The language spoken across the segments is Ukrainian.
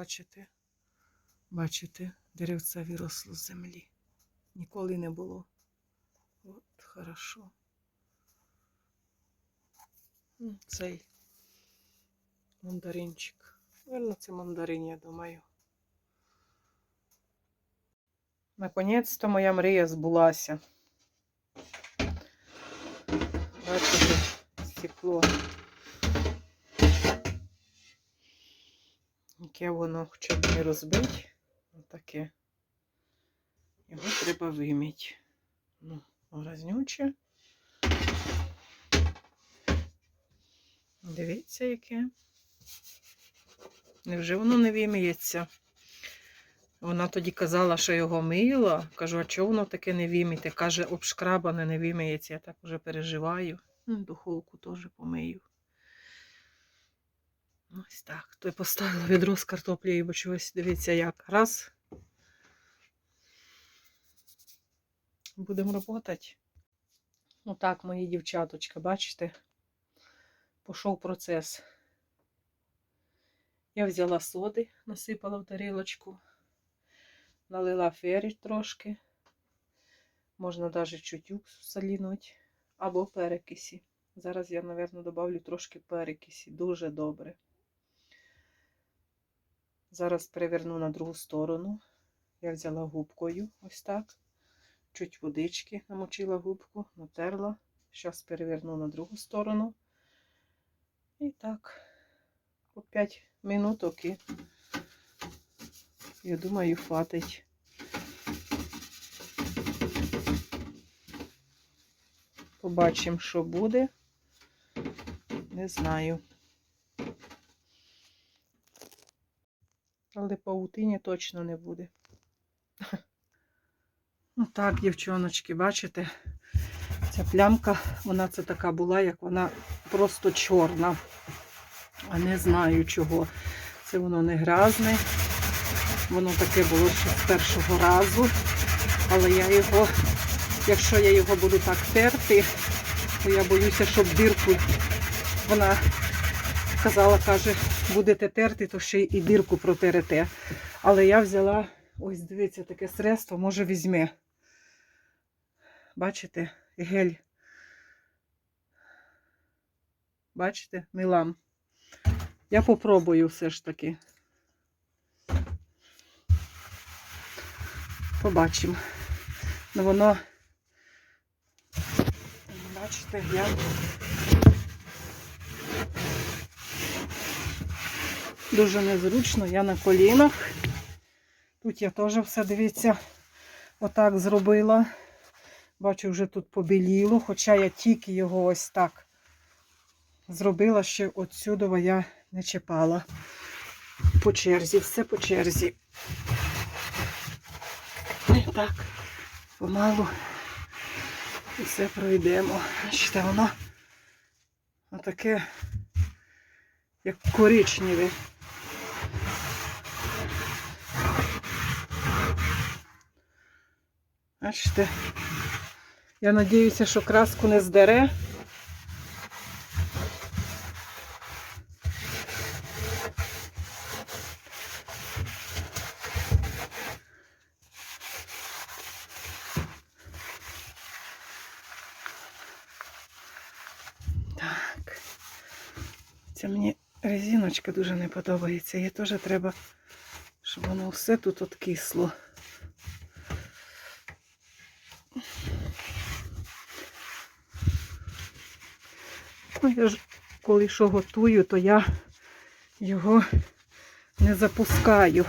бачите? Бачите, деревце виросло з землі. Ніколи не було. От, хорошо. Цей мандаринчик. Верно, це мандарин, я думаю. Наконець-то моя мрія збулася. Бачите, стекло. Яке воно хоча б не розбить. Отаке. Його треба виміти. Ну, грознюче. Дивіться, яке. Невже воно не виміється? Вона тоді казала, що його мила. Кажу, а чого воно таке не виміте? Каже, обшкрабане не виміється. Я так вже переживаю. Духовку теж помию. Ось так. То й поставила відро з картоплею, бо чогось дивіться як. Раз. Будемо працювати. Отак, мої дівчаточка, бачите? Пішов процес. Я взяла соди, насипала в тарілочку, налила фері трошки. Можна навіть чуть уксус солінуть або перекисі. Зараз я, мабуть, добавлю трошки перекисі. Дуже добре. Зараз переверну на другу сторону. Я взяла губкою ось так. Чуть водички намочила губку, натерла. Зараз переверну на другу сторону. І так, по 5 минуток і, я думаю, хватить. Побачимо, що буде. Не знаю. Але паутині точно не буде. Ну так, дівчоночки, бачите? Ця плямка, вона це така була, як вона просто чорна. А не знаю чого. Це воно не грязне. Воно таке було ще з першого разу. Але я його, якщо я його буду так терти, то я боюся, щоб дирку вона казала, каже, будете терти, то ще і дирку протерете. Але я взяла, ось дивіться, таке средство, може візьме. Бачите, гель. Бачите, Мілан. Я попробую все ж таки. Побачимо. Ну воно, бачите, я дуже незручно, я на колінах. Тут я теж все, дивіться, отак зробила. Бачу, вже тут побіліло, хоча я тільки його ось так зробила, ще отсюди я не чіпала. По черзі, все по черзі. І так, помалу все пройдемо. Бачите, воно отаке, як коричневе. Бачите, я надіюся, що краску не здере. Так. Ця мені резиночка дуже не подобається. Їй теж треба, щоб воно все тут откисло. Я ж коли що готую, то я його не запускаю,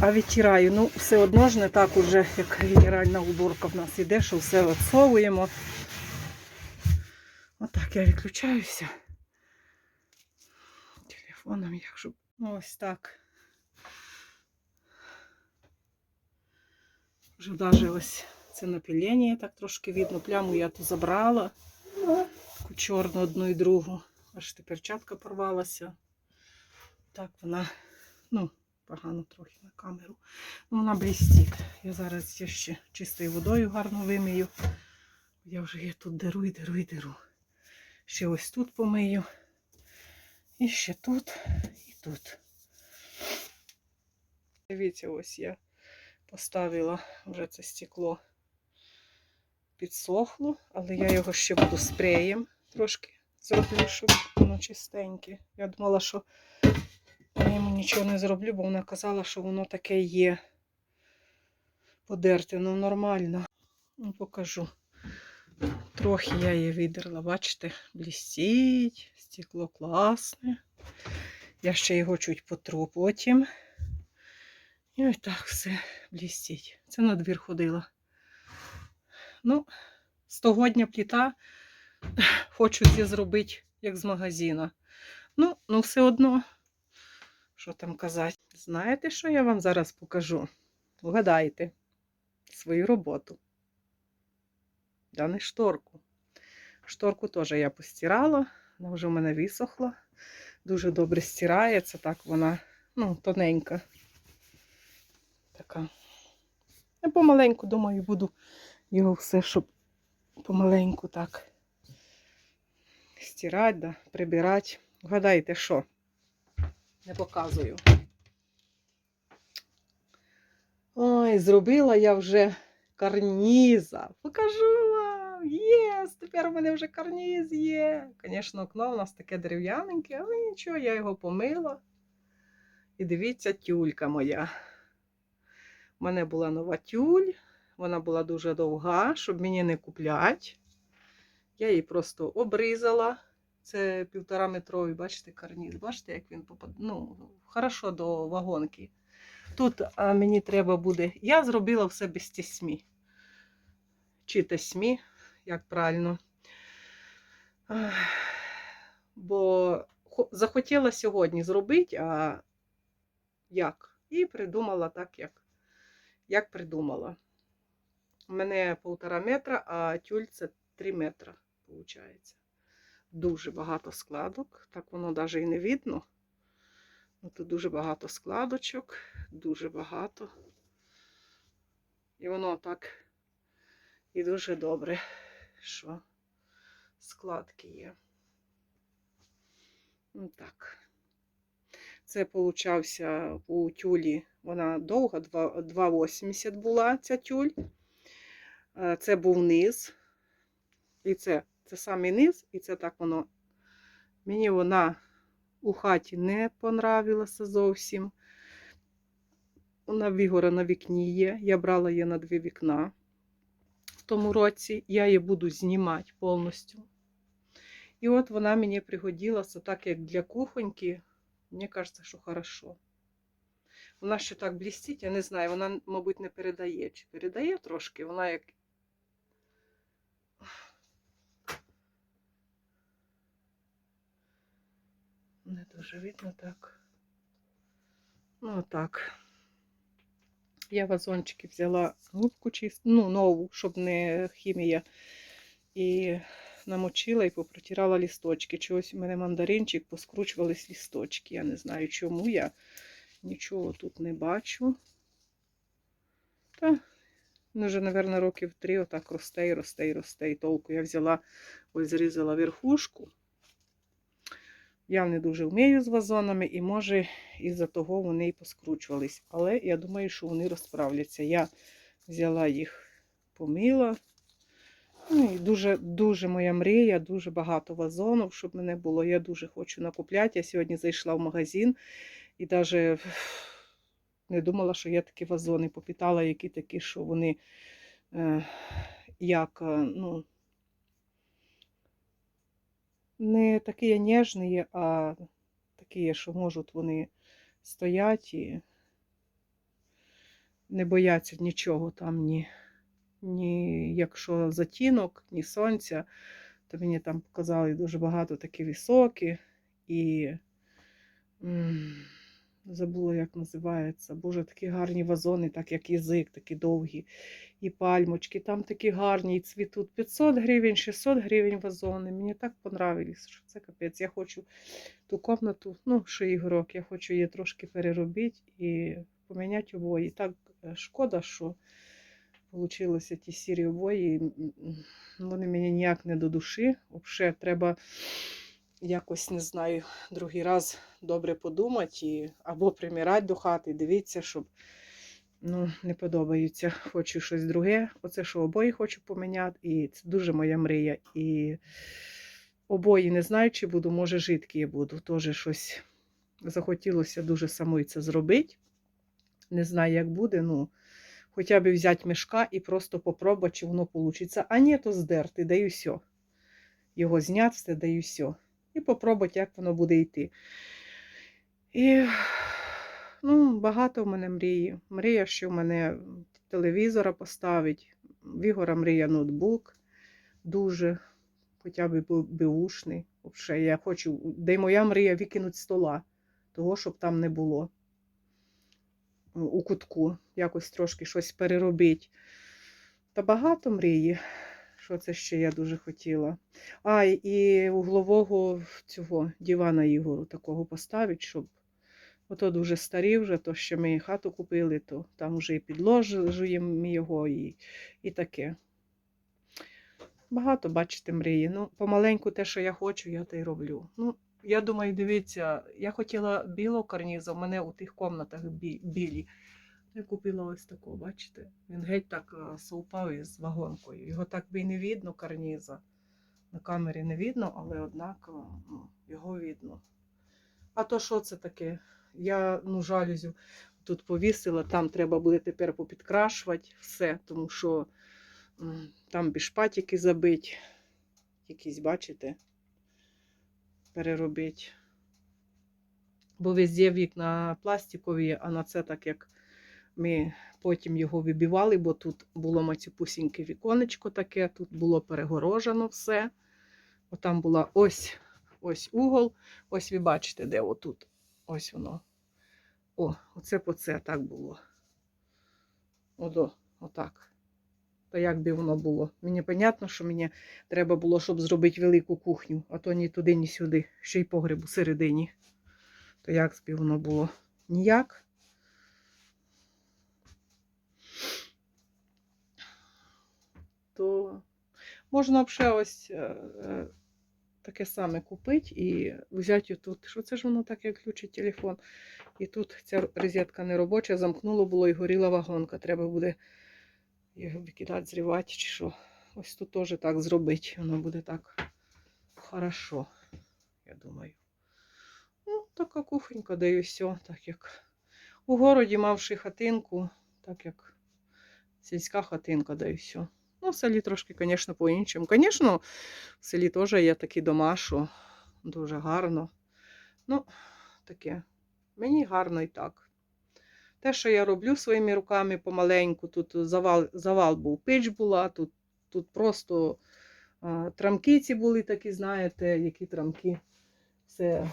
а відтираю. Ну, все одно ж не так уже, як генеральна уборка в нас іде, що все відсовуємо. Отак я відключаюся. Телефоном як щоб. Ось так. Вже навіть ось це напілення, так трошки видно. Пляму я тут забрала. Таку чорну одну і другу. Аж тепер перчатка порвалася. Так вона, ну, погано трохи на камеру. Ну, вона блістить. Я зараз я ще чистою водою гарно вимию. Я вже її тут деру і деру і деру. Ще ось тут помию. І ще тут, і тут. Дивіться, ось я поставила вже це стекло підсохло, але я його ще буду спреєм трошки зроблю, щоб воно чистеньке. Я думала, що я йому нічого не зроблю, бо вона казала, що воно таке є. Подерте, ну нормально. Ну, покажу. Трохи я її видерла, бачите, блістить, стекло класне. Я ще його чуть потру потім. І ось так все блістить. Це на двір ходила. Ну, стогодня пліта хочу це зробити, як з магазина. Ну, ну все одно, що там казати. Знаєте, що я вам зараз покажу? Вгадайте свою роботу. Да не шторку. Шторку теж я постирала, вона вже в мене висохла. Дуже добре стирається, так вона, ну, тоненька. Така. Я помаленьку, думаю, буду його все, щоб помаленьку так стирати, да, прибирати. Вгадайте, що? Не показую. Ой, зробила я вже карніза. Покажу вам. Єс! Тепер у мене вже карніз є. Звісно, окно у нас таке дерев'яненьке, але нічого, я його помила. І дивіться, тюлька моя. У мене була нова тюль, вона була дуже довга, щоб мені не купляти. Я її просто обрізала. Це півтора метровий, бачите, карніз. Бачите, як він попад... ну, хорошо до вагонки. Тут а, мені треба буде. Я зробила все без тісьмі. Чи тесьмі, як правильно. Бо захотіла сьогодні зробити, а як? І придумала так, як, як придумала. У мене півтора метра, а тюль це 3 метра, виходить. Дуже багато складок, так воно навіть і не видно. Ну, Тут дуже багато складочок, дуже багато. І воно так і дуже добре, що складки є. Ну так. Це получався у тюлі. Вона довга, 2,80 була ця тюль. Е, Це був низ. І це, це самий низ, і це так воно. Мені вона у хаті не понравилася зовсім. Вона вигора на вікні є. Я брала її на дві вікна в тому році. Я її буду знімати повністю. І от вона мені пригодилася так, як для кухоньки. Мені кажеться, що хорошо. Вона ще так блістить, я не знаю, вона, мабуть, не передає. Чи передає трошки, вона як. Не дуже видно так. Ну, так. Я вазончики взяла губку чисту, ну, нову, щоб не хімія. І намочила і попротирала лісточки. Чогось у мене мандаринчик, поскручувались лісточки. Я не знаю, чому я нічого тут не бачу. Та, ну, вже, мабуть, років три отак росте і росте і росте. І толку я взяла, ось зрізала верхушку. Я не дуже вмію з вазонами, і може із-за того вони і поскручувались. Але я думаю, що вони розправляться. Я взяла їх, помила. Ну і дуже, дуже моя мрія, дуже багато вазонів, щоб мене було. Я дуже хочу накупляти. Я сьогодні зайшла в магазин і навіть не думала, що є такі вазони. Попитала, які такі, що вони е, як, е, ну, не такі ніжні, а такі, що можуть вони стоять і не бояться нічого там, ні, ні якщо затінок, ні сонця, то мені там показали дуже багато такі високі і забула, як називається. Боже, такі гарні вазони, так як язик, такі довгі. І пальмочки, там такі гарні, і цвітуть 500 гривень, 600 гривень вазони. Мені так понравились, що це капець. Я хочу ту комнату, ну, що ігрок, я хочу її трошки переробити і поміняти обої. Так е, шкода, що получилося ті сірі обої. Вони мені ніяк не до душі. Взагалі, треба якось не знаю, другий раз добре подумати або примірати до хати, дивіться, щоб ну, не подобається. Хочу щось друге. Оце що обої хочу поміняти, і це дуже моя мрія. І обої не знаю, чи буду, може, жидкі я буду. Теж щось захотілося дуже самої це зробити. Не знаю, як буде, ну. Хоча б взяти мішка і просто попробувати, чи воно вийде. А ні, то здерти, даю все. Його зняти, все даю все. І попробувати, як воно буде йти. І ну, багато в мене мрії. Мрія, що в мене телевізора поставить. В Ігора мрія ноутбук. Дуже. Хоча б беушний. Я хочу, де й моя мрія викинути стола, того, щоб там не було у кутку, якось трошки щось переробити. Та багато мрії, що це ще я дуже хотіла. А, і углового цього дивана Ігору такого поставити, щоб ото дуже старі вже, то що ми хату купили, то там вже і підложуємо його, і, і таке. Багато, бачите, мрії. Ну, помаленьку те, що я хочу, я те й роблю. Ну, я думаю, дивіться, я хотіла білого карніза, в мене у тих комнатах білі. Я купила ось такого, бачите? Він геть так е, совпав із вагонкою. Його так би й не видно, карніза. На камері не видно, але однак е, ну, його видно. А то що це таке? Я ну, жалюзю тут повісила, там треба буде тепер попідкрашувати все, тому що там бішпатики забить, якісь, бачите, переробить. Бо везде вікна пластикові, а на це так як ми потім його вибивали, бо тут було мацюпусіньке віконечко таке, тут було перегорожено все. Отам була ось ось угол. Ось ви бачите, де отут. Ось воно. О, оце по це так було. Одо, отак. То як би воно було? Мені понятно, що мені треба було, щоб зробити велику кухню, а то ні туди, ні сюди, ще й погреб у середині. То як би воно було? Ніяк. То можна ще ось е, е, таке саме купити і взяти тут. Що це ж воно так, як включить телефон? І тут ця розетка не робоча, замкнуло було і горіла вагонка. Треба буде його викидати, зрівати чи що. Ось тут теж так зробити. Воно буде так хорошо, я думаю. Ну, така кухонька, де і все, так як у городі мавши хатинку, так як сільська хатинка, де і все. Ну, в селі трошки, звісно, по-іншому. Звісно, в селі теж є такі дома, дуже гарно. Ну, таке. Мені гарно і так. Те, що я роблю своїми руками помаленьку, тут завал, завал був, пич була, тут, тут просто а, трамки ці були такі, знаєте, які трамки. Все,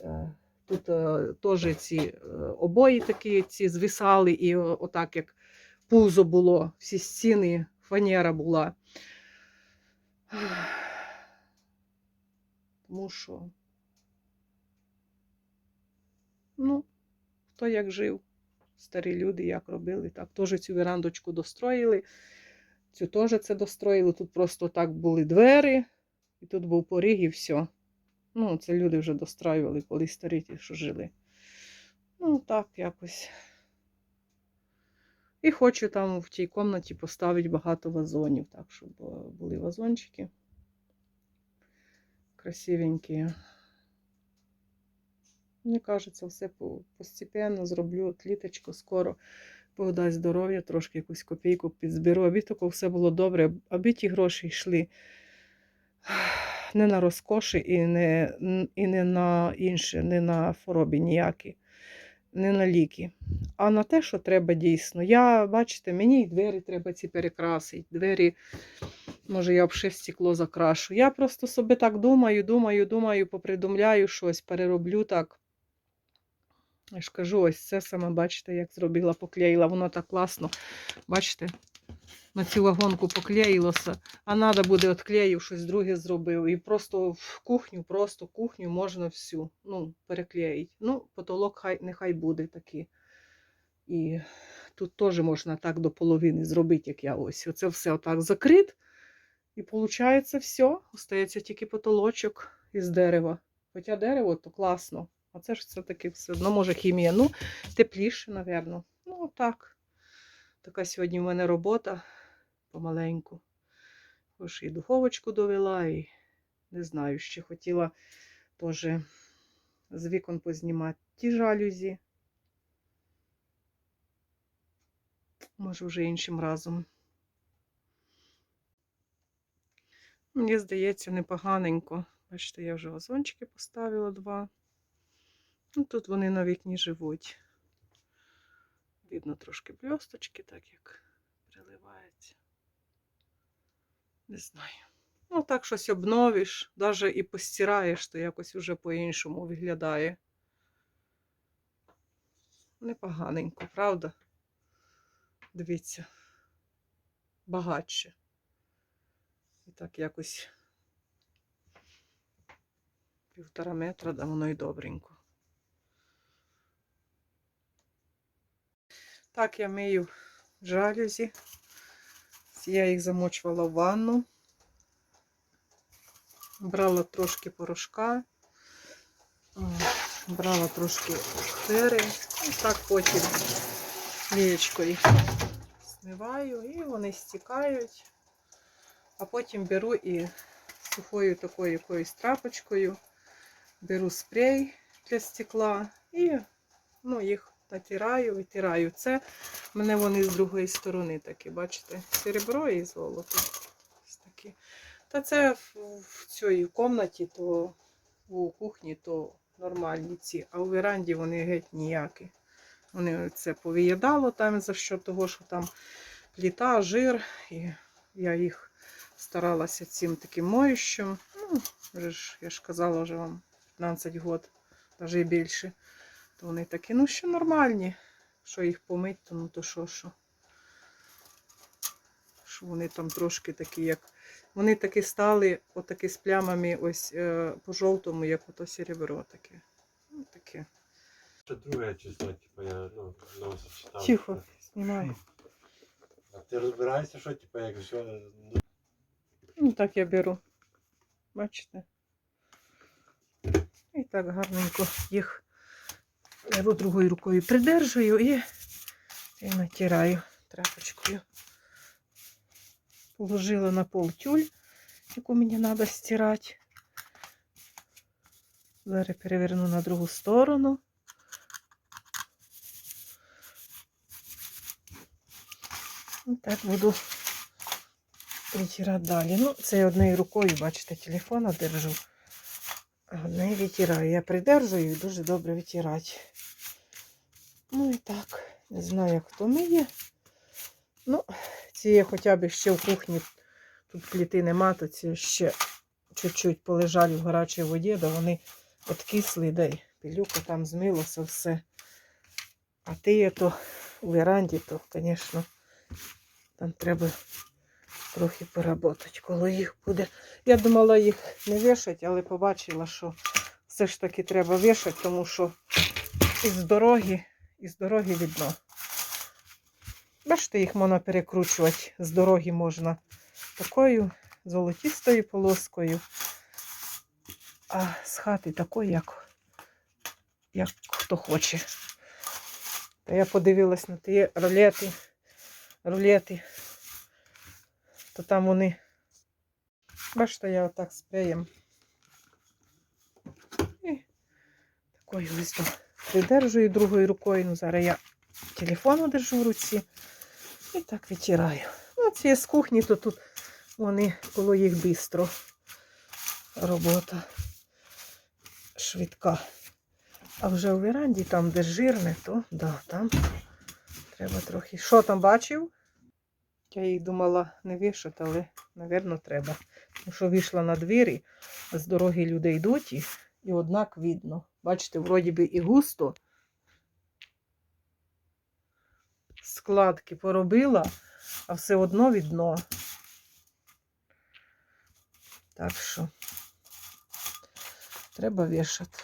е, тут е, теж ці е, обої такі ці звисали, і отак як пузо було, всі стіни, фанера була. Тому що, ну, хто як жив, старі люди як робили, так теж цю верандочку достроїли. Цю теж це достроїли. Тут просто так були двері, і тут був поріг, і все. Ну, це люди вже достроювали, коли старі ті, що жили. Ну, так якось. І хочу там в тій кімнаті поставити багато вазонів, так, щоб е, були вазончики. Красивенькі. Мені кажеться, все постепенно зроблю кліточку скоро. Дасть здоров'я, трошки якусь копійку підзберу, аби тако все було добре, аби ті гроші йшли не на розкоші і не, і не на інше, не на хвороби ніякі, не на ліки, а на те, що треба дійсно. Я, бачите, мені і двері треба ці перекрасити. Двері, може, я взагалі стекло закрашу. Я просто собі так думаю, думаю, думаю, попридумляю щось, перероблю так. Я ж кажу, ось це саме, бачите, як зробила, поклеїла. Воно так класно. Бачите, на цю вагонку поклеїлося, а треба буде відклеїв, щось друге зробив. І просто в кухню, просто кухню можна всю ну, переклеїти. Ну, потолок хай, нехай буде такий. І тут теж можна так до половини зробити, як я ось. Оце все отак закрит. І виходить все. Остається тільки потолочок. із дерева. Хоча дерево то класно. А це ж все-таки все одно може хімія. Ну, тепліше, напевно. Ну, так. Така сьогодні в мене робота помаленьку. Тож і духовочку довела, і не знаю, ще хотіла теж з вікон познімати ті жалюзі. Може, вже іншим разом. Мені здається, непоганенько. Бачите, я вже вазончики поставила два. Ну, тут вони на вікні живуть. Видно трошки бльосточки, так як Не знаю. Ну, так щось обновиш, навіть і постираєш, то якось уже по-іншому виглядає. Непоганенько, правда? Дивіться, багатше. І так якось півтора метра, да воно і добренько. Так, я мию жалюзі. Я їх замочувала в ванну. Брала трошки порошка, брала трошки хери. І так потім лієчкою змиваю, і вони стікають. А потім беру і сухою такою якоюсь трапочкою беру спрей для стекла і ну, їх натираю, витираю. Це мене вони з другої сторони такі, бачите, серебро і золото. Такі. Та це в, цій кімнаті, то у кухні, то нормальні ці, а у веранді вони геть ніякі. Вони це повиїдало там за що того, що там пліта, жир, і я їх старалася цим таким моющим. Ну, вже ж, я ж казала вже вам 15 год, навіть і більше. То вони такі, ну ще нормальні. Що їх помить, то ну то що, що. Що вони там трошки такі, як. Вони такі стали, отакі з плямами ось е, по жовтому, як ото серебро таке. Ну, таке. Ще друге число, типу, я ну, новості читав. Тихо, знімаю. А ти розбираєшся, що, типу, як все. Ну, Ну, так я беру. Бачите? І так гарненько їх леву другою рукою придержую і, і натираю тряпочкою. Положила на пол тюль, яку мені треба стирати. Зараз переверну на другу сторону. І так буду витирати далі. Ну, це я однією рукою, бачите, телефона держу. Однією витираю. Я придержую і дуже добре витирати. Ну і так, не знаю, хто миє. Ну, ці хоча б ще в кухні. Тут пліти нема, то ці ще чуть-чуть полежали в гарячій воді, да вони откисли, да й пилюка там змилося все. А ти то у веранді, то, звісно, там треба трохи поработати, коли їх буде. Я думала їх не вішати, але побачила, що все ж таки треба вішати, тому що із дороги, із дороги видно. Бачите, їх можна перекручувати. З дороги можна такою золотістою полоскою, а з хати такою, як, як хто хоче. Та я подивилась на ті рулети, рулети то там вони. Бачите, я отак спреєм. І такою то придержую другою рукою. Ну, зараз я телефон держу в руці і так витираю. Ну, ці з кухні, то тут вони коло їх бистро. Робота швидка. А вже у веранді, там, де жирне, то да, там треба трохи. Що там бачив? Я їх думала не вішати, але, напевно, треба. Тому що вийшла на двері, а з дороги люди йдуть і однак видно. Бачите, вроді би і густо. Складки поробила, а все одно видно. Так що треба вішати.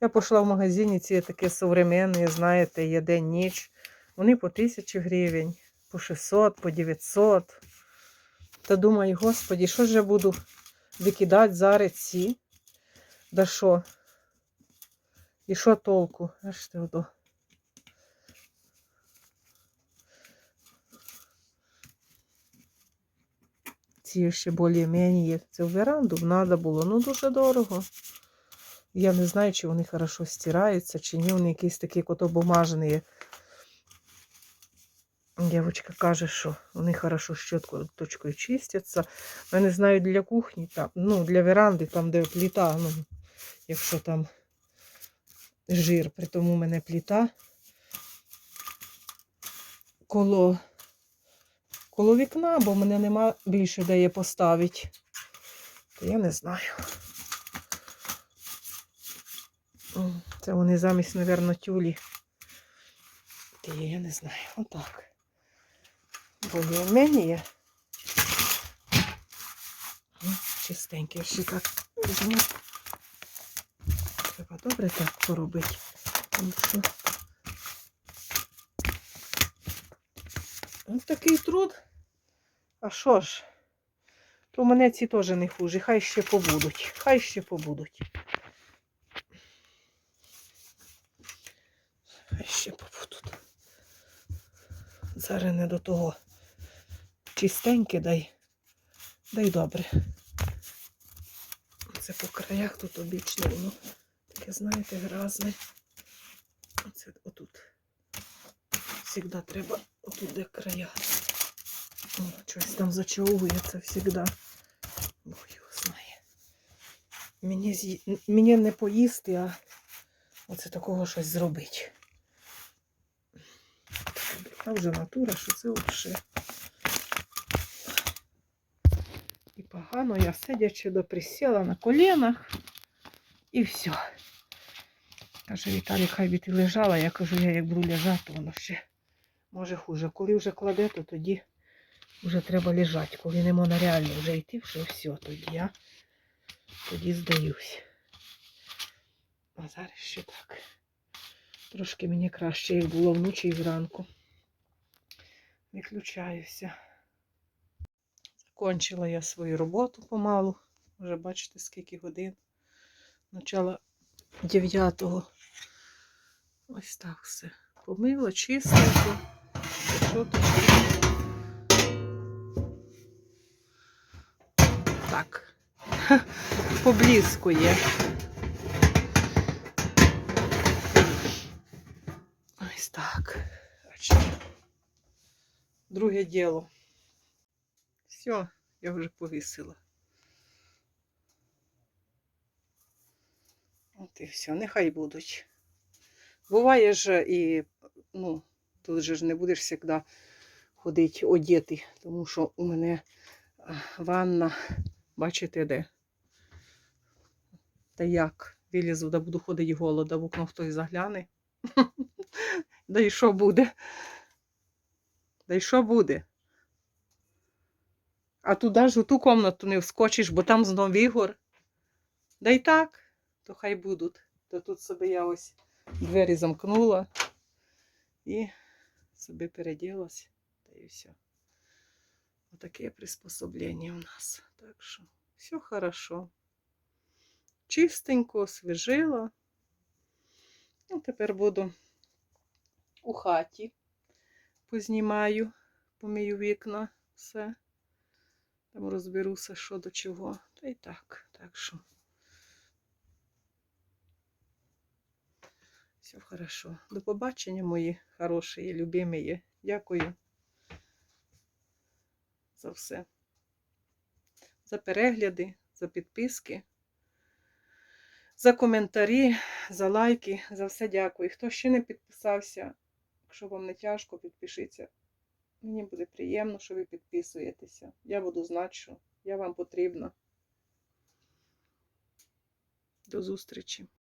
Я пішла в магазині, ці такі современні, знаєте, є день-ніч. Вони по 1000 гривень, по 600, по 900. Та думаю, господі, що ж я буду викидати зараз ці? Да що? І що толку? Аж ти. Ці ще більш-менш. Це в веранду треба було. Ну, дуже дорого. Я не знаю, чи вони хорошо стираються, чи ні. Вони якісь такі котобумажні. Дівчинка каже, що вони хорошо щоткою чистяться. Я не знаю для кухні, там, ну, для веранди, там, де плита, ну, якщо там жир, при тому у мене плита коло, коло вікна, бо в мене нема більше де її поставити. То я не знаю. Це вони замість, мабуть, тюлі. Є, я не знаю. Отак. Более-менее. Ну, Чистеньке. Ще так візьму. Треба добре так поробити. Тому що Ось такий труд. А що ж? То мене ці теж не хужі. Хай ще побудуть. Хай ще побудуть. Хай ще побудуть. Зараз не до того. Чистеньке дай. Дай добре. Це по краях тут обічне воно. Таке, знаєте, гразне. Оце отут. Всегда треба отут де края. О, щось там зачаровується завжди. Бог його знає. Мені, з'ї- мені не поїсти, а оце такого щось зробити. Така вже натура, що це взагалі. І погано я сидячи доприсіла на колінах і все. Каже Віталій, хай би ти лежала. Я кажу, я як буду лежати, воно ще може хуже. Коли вже кладе, то тоді вже треба лежати. Коли не можна реально вже йти, вже все, тоді я тоді здаюсь. А зараз ще так. Трошки мені краще, як було вночі і зранку. Виключаюся. Закончила я свою роботу помалу. Вже бачите, скільки годин. Начало 9 Ось так все. Помила, чистенько. Що тут? Так. Поблискує. Ось так. Друге діло. Все, я вже повісила. От і все, нехай будуть. Буває ж і, ну, тут же ж не будеш завжди ходити одіти, тому що у мене ванна, бачите де? Та як? Вилізу, да буду ходити голода, в окно хтось загляне. Да і що буде? Да і що буде? А туди ж у ту комнату не вскочиш, бо там знов Ігор. Да й так, то хай будуть. То тут собі я ось двері замкнула і собі переділась. Та і все. Отаке приспособлення у нас. Так що все хорошо. Чистенько, освіжила. Ну, тепер буду у хаті. Познімаю, помию вікна, все. Там розберуся, що до чого. Та й так. Так що. Все хорошо. До побачення, мої хороші, любимі. Дякую за все. За перегляди, за підписки, за коментарі, за лайки, за все дякую. Хто ще не підписався, якщо вам не тяжко, підпишіться. Мені буде приємно, що ви підписуєтеся. Я буду що я вам потрібна. До зустрічі!